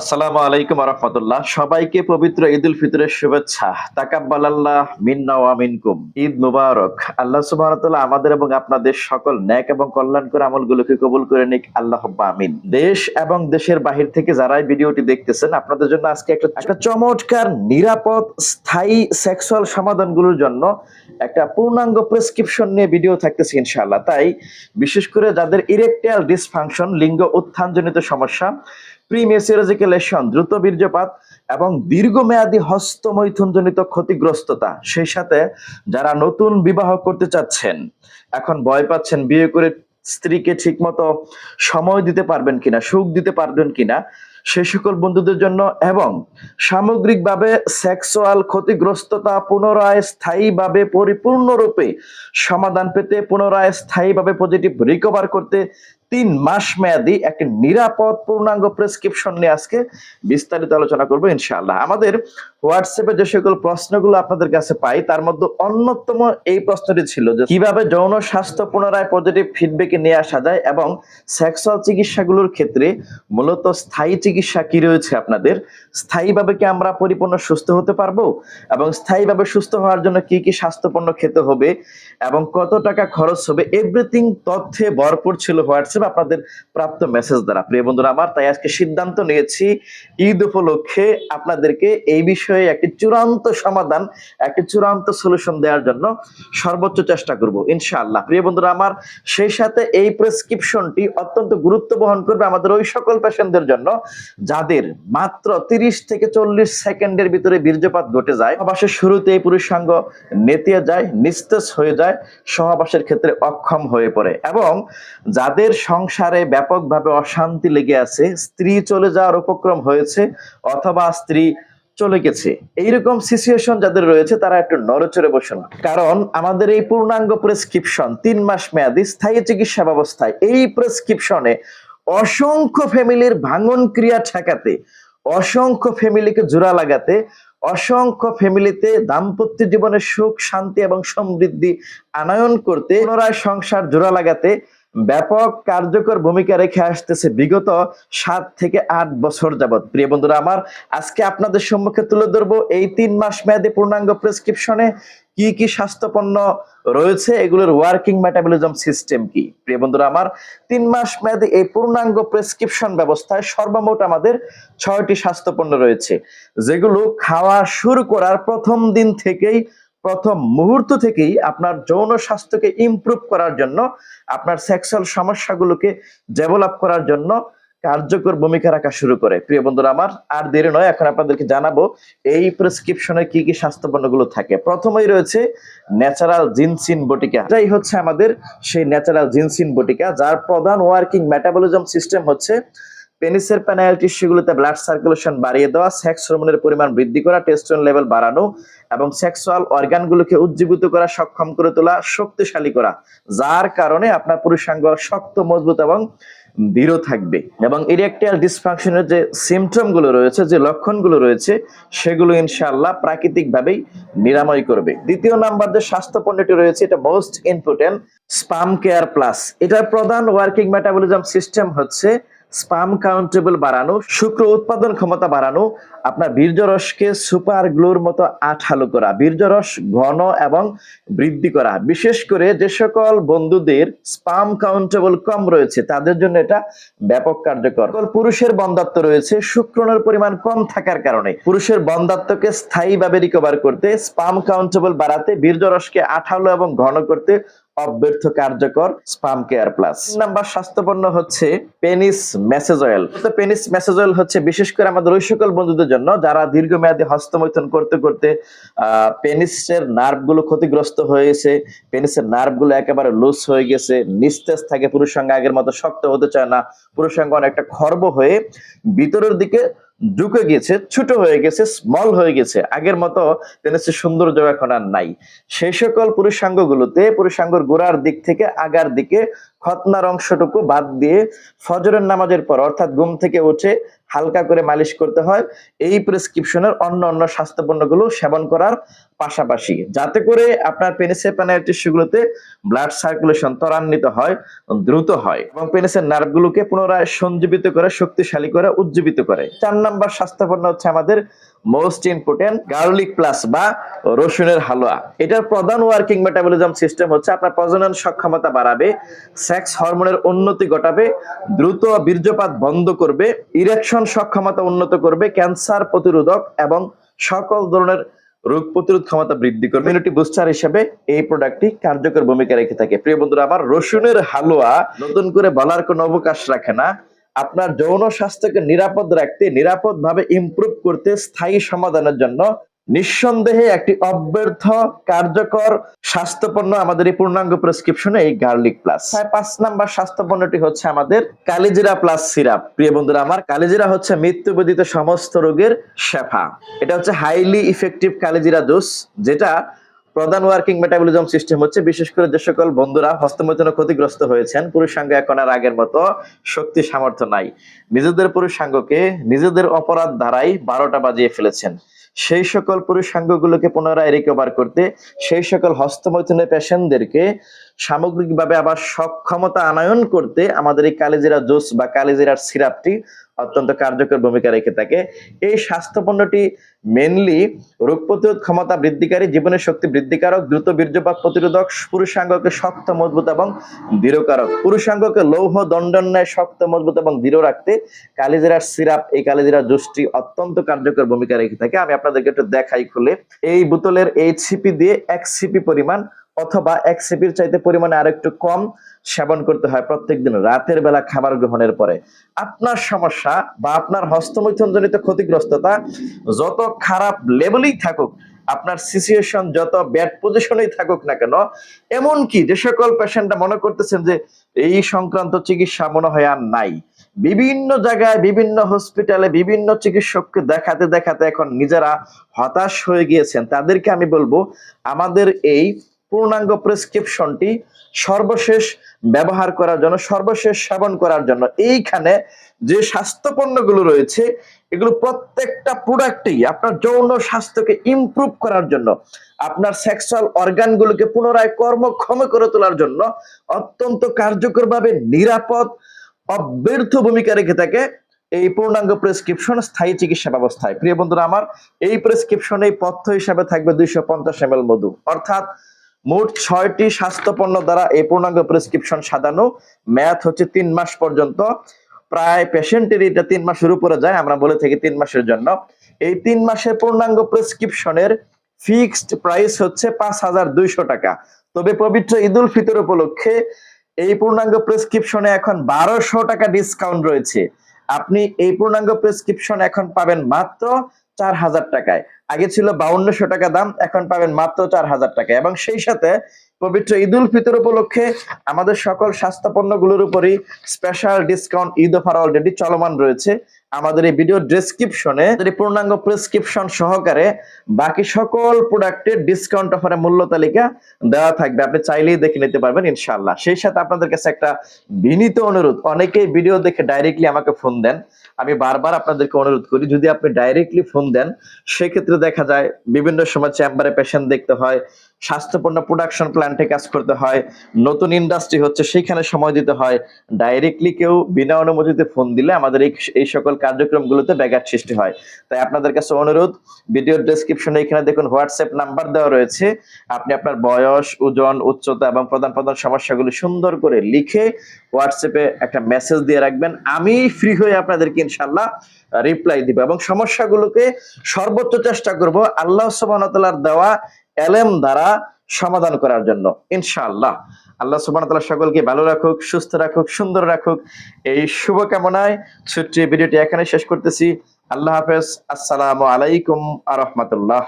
আসসালামু আলাইকুম রহমতুল্লাহ সবাইকে পবিত্র ঈদ উল ফিতরের শুভেচ্ছা। তাকাব্বালাল্লাহ ঈদ মুবারক। আল্লাহ আমাদের এবং আপনাদের সকল ন্যাক এবং কল্যাণকর আমলগুলোকে কবুল করে নিক। আল্লাহ আমিন। দেশ এবং দেশের বাহির থেকে যারা এই ভিডিওটি দেখতেছেন, আপনাদের জন্য আজকে একটা একটা চমৎকার, নিরাপদ, স্থায়ী সেক্সুয়াল সমাধানগুলোর জন্য একটা পূর্ণাঙ্গ প্রেসক্রিপশন নিয়ে ভিডিও থাকতেছে ইনশাআল্লাহ। তাই বিশেষ করে যাদের ইরেকটাইল ডিসফাংশন, লিঙ্গ উত্থানজনিত সমস্যা প্রিমেসিওলজিক্যালেশন দ্রুত বীর্যপাত এবং দীর্ঘমেয়াদী হস্তমৈথুনজনিত ক্ষতিগ্রস্ততা, সেই সাথে যারা নতুন বিবাহ করতে চাচ্ছেন, এখন ভয় পাচ্ছেন বিয়ে করে স্ত্রীকে ঠিকমতো সময় দিতে পারবেন কিনা, সুখ দিতে পারবেন কিনা সেই সকল বন্ধুদের জন্য এবং সামগ্রিকভাবে সেক্সুয়াল ক্ষতিগ্রস্ততা পুনরায় স্থায়ীভাবে পরিপূর্ণরূপে সমাধান পেতে, পুনরায় স্থায়ীভাবে পজিটিভ রিকভার করতে তিন মাস মেয়াদি একটি নিরাপদ পূর্ণাঙ্গ প্রেসক্রিপশন নিয়ে আজকে বিস্তারিত আলোচনা করব ইনশাআল্লাহ। আমাদের হোয়াটসঅ্যাপে যে সকল প্রশ্নগুলো আপনাদের কাছে পাই, তার মধ্যে অন্যতম এই প্রশ্নটি ছিল যে কীভাবে যৌন স্বাস্থ্য পুনরায় পজিটিভ ফিডব্যাকে নিয়ে আসা যায় এবং সেক্সুয়াল চিকিৎসাগুলোর ক্ষেত্রে মূলত স্থায়ী চিকিৎসা কি রয়েছে আপনাদের, স্থায়ীভাবে কি আমরা পরিপূর্ণ সুস্থ হতে পারব এবং স্থায়ীভাবে সুস্থ হওয়ার জন্য কি কি স্বাস্থ্যপণ্য খেতে হবে এবং কত টাকা খরচ হবে এভরিথিং তথ্যে ভরপুর ছিল হোয়াটসঅ্যাপ। আপনাদের প্রাপ্ত মেসেজ দ্বারা। প্রিয় বন্ধুরা আমার, তাই আজকে সিদ্ধান্ত নিয়েছি, ঈদ উপলক্ষে আপনাদেরকে এই বিষয়ে একটি চূড়ান্ত সমাধান, একটি চূড়ান্ত সলিউশন দেওয়ার জন্য সর্বোচ্চ চেষ্টা করব, ইনশাআল্লাহ। প্রিয় বন্ধুরা আমার, সেই সাথে এই প্রেসক্রিপশনটি অত্যন্ত গুরুত্ব বহন করবে আমাদের ওই সকল পেশেন্টদের জন্য, যাদের মাত্র তিরিশ থেকে চল্লিশ সেকেন্ডের ভিতরে বীর্যপাত ঘটে যায়। সহবাসের শুরুতে এই পুরুষাঙ্গ নেতিয়ে যায়, নিস্তেজ হয়ে যায়, সহবাসের ক্ষেত্রে অক্ষম হয়ে পড়ে। এবং যাদের সংসারে ব্যাপকভাবে অশান্তি লেগে আছে, স্ত্রী চলে যাওয়ার উপক্রম হয়েছে অথবা স্ত্রী চলে গেছে। এইরকম সিচুয়েশন যাদের রয়েছে, তারা একটু নড়চড়ে বসুন কারণ আমাদের এই পূর্ণাঙ্গ প্রেসক্রিপশন তিন মাস মেয়াদি স্থায়ী চিকিৎসা ব্যবস্থায় এই প্রেসক্রিপশনে অসংখ্য ফ্যামিলির ভাঙন ক্রিয়া ঠেকাতে, অসংখ্য ফ্যামিলিকে জোড়া লাগাতে, অসংখ্য ফ্যামিলিতে দাম্পত্য জীবনের সুখ, শান্তি এবং সমৃদ্ধি আনয়ন করতে, পুনরায় সংসার জোড়া লাগাতে ব্যাপক কার্যকর ভূমিকা রেখে আসতেছে বিগত সাত থেকে আট বছর যাবৎ। প্রিয় বন্ধুরা, আমার আজকে আপনাদের সম্মুখে তুলে ধরবো এই তিন মাস মেয়াদী পূর্ণাঙ্গ প্রেসক্রিপশনে কি কি স্বাস্থ্যপণ্য রয়েছে, এগুলোর ওয়ার্কিং মেটাবলিজম সিস্টেম কি। প্রিয় বন্ধুরা, আমার তিন মাস মেয়াদী এই পূর্ণাঙ্গ প্রেসক্রিপশন ব্যবস্থায় সর্বমোট আমাদের ছয়টি স্বাস্থ্যপণ্য রয়েছে, যেগুলো খাওয়া শুরু করার প্রথম দিন থেকেই প্রথম মুহূর্ত থেকেই আপনার যৌন স্বাস্থ্যকে ইমপ্রুভ করার জন্য, আপনার সেক্সুয়াল সমস্যাগুলোকে ডেভেলপ করার জন্য কার্যকর ভূমিকা রাখা শুরু করে। প্রিয় বন্ধুরা আমার, আর দেরি নয়, এখন আপনাদেরকে জানাব এই প্রেসক্রিপশনে কি কি স্বাস্থ্যপণ্যগুলো থাকে। প্রথমেই রয়েছে ন্যাচারাল জিনসিন বটিকা এটাই হচ্ছে আমাদের সেই ন্যাচারাল জিনসিন বটিকা যার প্রধান ওয়ার্কিং মেটাবলিজম সিস্টেম হচ্ছে পেনিসের প্যানাল টিস্যুগুলোতে ব্লাড সার্কুলেশন বাড়িয়ে দেওয়া সেক্স হরমোনের পরিমাণ বৃদ্ধি করা টেস্টোন লেভেল বাড়ানো এবং সেক্সুয়াল অর্গানগুলোকে উজ্জীবিত করা, সক্ষম করে তোলা, শক্তিশালী করা, যার কারণে আপনার পুরুষাঙ্গ শক্ত, মজবুত এবং দৃঢ় থাকবে। এবং ইরেকটাইল ডিসফাংশনের যে সিমটমগুলো রয়েছে, যে লক্ষণগুলো রয়েছে, সেগুলো ইনশাআল্লাহ প্রাকৃতিকভাবেই নিরাময় করবে। দ্বিতীয় নাম্বার যে স্বাস্থ্য পণ্যটি রয়েছে, এটা most important sperm care plus এটার প্রধান ওয়ার্কিং মেটাবলিজম সিস্টেম হচ্ছে স্পাম কাউন্টেবল বাড়ানো, শুক্র উৎপাদন ক্ষমতা বাড়ানো, আপনার বীর্যরসকে সুপার গ্লোর মতো আঠালো করা, বীর্যরস ঘন এবং বৃদ্ধি করা। বিশেষ করে যে সকল বন্ধুদের স্পাম কাউন্টেবল কম রয়েছে, তাদের জন্য এটা ব্যাপক কার্যকর। পুরুষের বন্ধাত্ব রয়েছে, শুক্রণের পরিমাণ কম থাকার কারণে। পুরুষের বন্ধাত্বকে স্থায়ীভাবে রিকভার করতে, স্পাম কাউন্টেবল বাড়াতে, বীর্যরসকে আঠালো এবং ঘন করতে অব্যর্থ কার্যকর স্পাম কেয়ার প্লাস। নাম্বার স্বাস্থ্যপন্ন হচ্ছে পেনিস মেসেজ অয়েল। তো পেনিস মেসেজ অয়েল হচ্ছে বিশেষ করে আমাদের ওই সকল বন্ধুদের জন্য যারা দীর্ঘমেয়াদী হস্তমৈথন করতে করতে পেনিসের নার্ভগুলো ক্ষতিগ্রস্ত হয়েছে, পেনিসের নার্ভগুলো একেবারে লুজ হয়ে গেছে, নিস্তেজ থাকে, পুরুষাঙ্গ আগের মতো শক্ত হতে চায় না, পুরুষাঙ্গ অনেকটা খর্ব হয়ে ভিতরের দিকে ঢুকে গেছে, ছোট হয়ে গেছে স্মল হয়ে গেছে। আগের মতো সুন্দর সৌন্দর্য এখন আর নাই। সেই সকল পুরুষাঙ্গ গুলোতে পুরুষাঙ্গর গোড়ার দিক থেকে আগার দিকে খতনার অংশটুকু বাদ দিয়ে ফজরের নামাজের পর, অর্থাৎ ঘুম থেকে উঠে হালকা করে মালিশ করতে হয়। এই প্রেসক্রিপশনের অন্য অন্য স্বাস্থ্যপণ্যগুলো সেবন করার পাশাপাশি, যাতে করে আপনার পেনিসের প্যানের ব্লাড সার্কুলেশন ত্বরান্বিত হয়, দ্রুত হয় এবং পেনিসের নার্ভগুলোকে পুনরায় সঞ্জীবিত করে, শক্তিশালী করে, উজ্জীবিত করে। চার নাম্বার স্বাস্থ্যপণ্য হচ্ছে আমাদের মোস্ট ইম্পর্টেন্ট গার্লিক প্লাস বা রসুনের হালুয়া। এটার প্রধান ওয়ার্কিং মেটাবলিজম সিস্টেম হচ্ছে আপনার প্রজনন সক্ষমতা বাড়াবে সেক্স হরমোনের উন্নতি ঘটাবে, দ্রুত বীর্যপাত বন্ধ করবে ইরেকশন সক্ষমতা উন্নত করবে ক্যান্সার প্রতিরোধক এবং সকল ধরনের রোগ প্রতিরোধ ক্ষমতা বৃদ্ধি করবে। ইমিউনিটি বুস্টার হিসেবে এই প্রোডাক্টটি কার্যকর ভূমিকা রেখে থাকে। প্রিয় বন্ধুরা আমার রসুনের হালুয়া নতুন করে বলার কোনো অবকাশ রাখে না। আপনার যৌন স্বাস্থ্যকে নিরাপদ রাখতে নিরাপদ ভাবে ইমপ্রুভ করতে স্থায়ী সমাধানের জন্য নিঃসন্দেহে একটি অব্যর্থ কার্যকর স্বাস্থ্যপণ্য আমাদের এই পূর্ণাঙ্গ প্রেসক্রিপশনে এই গার্লিক প্লাস পাঁচ নাম্বার স্বাস্থ্যপণ্যটি হচ্ছে আমাদের কালিজিরা প্লাস সিরাপ প্রিয় বন্ধুরা আমার কালিজিরা হচ্ছে মৃত্যুবেদিত সমস্ত রোগের শেফা। এটা হচ্ছে হাইলি ইফেক্টিভ কালিজিরা জুস যেটা প্রধান ওয়ার্কিং মেটাবলিজম সিস্টেম হচ্ছে, বিশেষ করে যে সকল বন্ধুরা হস্তমৈথুনে ক্ষতিগ্রস্ত হয়েছেন পুরুষাঙ্গ এখন আর আগের মতো শক্তি সামর্থ্য নাই। নিজেদের পুরুষাঙ্গকে নিজেদের অপরাধ দ্বারাই বারোটা বাজিয়ে ফেলেছেন। সেই সকল পুরুষাঙ্গগুলোকে পুনরায় রিকভার করতে, সেই সকল হস্তমৈথুনের পেশেন্টদেরকে সামগ্রিকভাবে আবার সক্ষমতা আনয়ন করতে আমাদের এই কালিজিরা জুস বা কালিজিরার সিরাপটি অত্যন্ত কার্যকর ভূমিকা রেখে থাকে। এই স্বাস্থ্যপণ্যটি মেনলি রোগ প্রতিরোধ ক্ষমতা বৃদ্ধিকারী, জীবনের শক্তি বৃদ্ধিকারক, দ্রুত বীর্যপাত প্রতিরোধক, পুরুষাঙ্গকে শক্ত, মজবুত এবং দৃঢ়কারক। পুরুষাঙ্গকে লৌহ দণ্ডন্যায় শক্ত, মজবুত এবং দৃঢ় রাখতে কালিজিরার সিরাপ, এই কালিজিরার জুসটি অত্যন্ত কার্যকর ভূমিকা রেখে থাকে। আমি আপনাদেরকে একটু দেখাই খুলে। এই বোতলের এই ছিপি দিয়ে এক সিপি পরিমাণ অথবা এক সিপির চাইতে পরিমাণে আরেকটু কম সেবন করতে হয় প্রত্যেক দিন রাতের বেলা খাবার গ্রহণের পরে। আপনার সমস্যা বা আপনার হস্তমৈথুনজনিত ক্ষতিগ্রস্ততা যত খারাপ লেভেলেই থাকুক, আপনার সিচুয়েশন যত ব্যাড পজিশনেই থাকুক না কেন, এমনকি যে সকল পেশেন্টরা মনে করতেছেন যে এই সংক্রান্ত চিকিৎসা মনে হয় আর নাই, বিভিন্ন জায়গায়, বিভিন্ন হসপিটালে বিভিন্ন চিকিৎসককে দেখাতে দেখাতে এখন নিজেরা হতাশ হয়ে গিয়েছেন। তাদেরকে আমি বলব, আমাদের এই পূর্ণাঙ্গ প্রেসক্রিপশনটি সর্বশেষ ব্যবহার করার জন্য, সর্বশেষ সেবন করার জন্য। এইখানে যে স্বাস্থ্য পণ্যগুলো রয়েছে, এগুলো প্রত্যেকটা প্রোডাক্টই আপনার যৌন স্বাস্থ্যকে ইমপ্রুভ করার জন্য, আপনার সেক্সুয়াল অর্গানগুলোকে পুনরায় কর্মক্ষম করে তোলার জন্য অত্যন্ত কার্যকরভাবে নিরাপদ, অব্যর্থ ভূমিকা রেখে থাকে এই পূর্ণাঙ্গ প্রেসক্রিপশন স্থায়ী চিকিৎসা ব্যবস্থায়। প্রিয় বন্ধুরা আমার, এই প্রেসক্রিপশনে পথ্য হিসাবে থাকবে দুইশো পঞ্চাশ এম মধু। অর্থাৎ মোট ছয়টি স্বাস্থ্যপণ্য দ্বারা এই পূর্ণাঙ্গ প্রেসক্রিপশন সাজানো। ম্যাথ হচ্ছে তিন মাস পর্যন্ত। প্রায় পেশেন্টের এটা তিন মাসের উপরে যায়, আমরা বলে থাকি তিন মাসের জন্য। এই তিন মাসের পূর্ণাঙ্গ প্রেসক্রিপশনের ফিক্সড প্রাইস হচ্ছে পাঁচ হাজার দুইশো টাকা। তবে পবিত্র ঈদুল ফিতর উপলক্ষে এই পূর্ণাঙ্গ প্রেসক্রিপশনে এখন বারোশো টাকা ডিসকাউন্ট রয়েছে। আপনি এই পূর্ণাঙ্গ প্রেসক্রিপশন এখন পাবেন মাত্র চার হাজার টাকায়। আগে ছিল বাউন্নশো টাকা দাম, এখন পাবেন মাত্র চার হাজার টাকা এবং সেই সাথে পবিত্র ঈদুল ফিতর উপলক্ষে আমাদের সকল স্বাস্থ্যপণ্যগুলোর উপরই special discount Eid offer already চলমান রয়েছে। আমাদের এই ভিডিও ডেসক্রিপশনে পূর্ণাঙ্গ প্রেসক্রিপশন সহকারে বাকি সকল প্রোডাক্টের ডিসকাউন্ট অফারের মূল্য তালিকা দেওয়া থাকবে। আপনি চাইলেই দেখে নিতে পারবেন ইনশাআল্লাহ। সেই সাথে আপনাদের কাছে একটা বিনীত অনুরোধ, অনেকেই ভিডিও দেখে ডাইরেক্টলি আমাকে ফোন দেন। আমি বারবার আপনাদেরকে অনুরোধ করি, যদি আপনি ডাইরেক্টলি ফোন দেন, সেক্ষেত্রে দেখা যায় বিভিন্ন সময় চেম্বারে পেশেন্ট দেখতে হয় স্বাস্থ্যপূর্ণ প্রোডাকশন প্ল্যান্টে কাজ করতে হয়। নতুন ইন্ডাস্ট্রি হচ্ছে, সেইখানে সময় দিতে হয়। ডাইরেক্টলি কেউ বিনা অনুমতিতে ফোন দিলে আমাদের এই সকল কার্যক্রমগুলোতে ব্যাঘাত সৃষ্টি হয়। তাই আপনাদের কাছে অনুরোধ, ভিডিওর ডেসক্রিপশনে এখানে দেখুন হোয়াটসঅ্যাপ নাম্বার দেওয়া রয়েছে। আপনি আপনার বয়স, ওজন, উচ্চতা এবং প্রধান প্রধান সমস্যাগুলো সুন্দর করে লিখে হোয়াটসঅ্যাপে একটা মেসেজ দিয়ে রাখবেন। আমি ফ্রি হয়ে আপনাদেরকে ইনশাল্লাহ রিপ্লাই দিব এবং সমস্যাগুলোকে সর্বোচ্চ চেষ্টা করব। আল্লাহ সুবহানাহু দেওয়া এলেম দ্বারা সমাধান করার জন্য, ইনশাআল্লাহ। আল্লাহ সুবান সকলকে ভালো রাখুক, সুস্থ রাখুক, সুন্দর রাখুক। এই শুভকামনায় এই ভিডিওটি এখানে শেষ করতেছি। আল্লাহ হাফেজ। আসসালামু আলাইকুম আ রহমতুল্লাহ।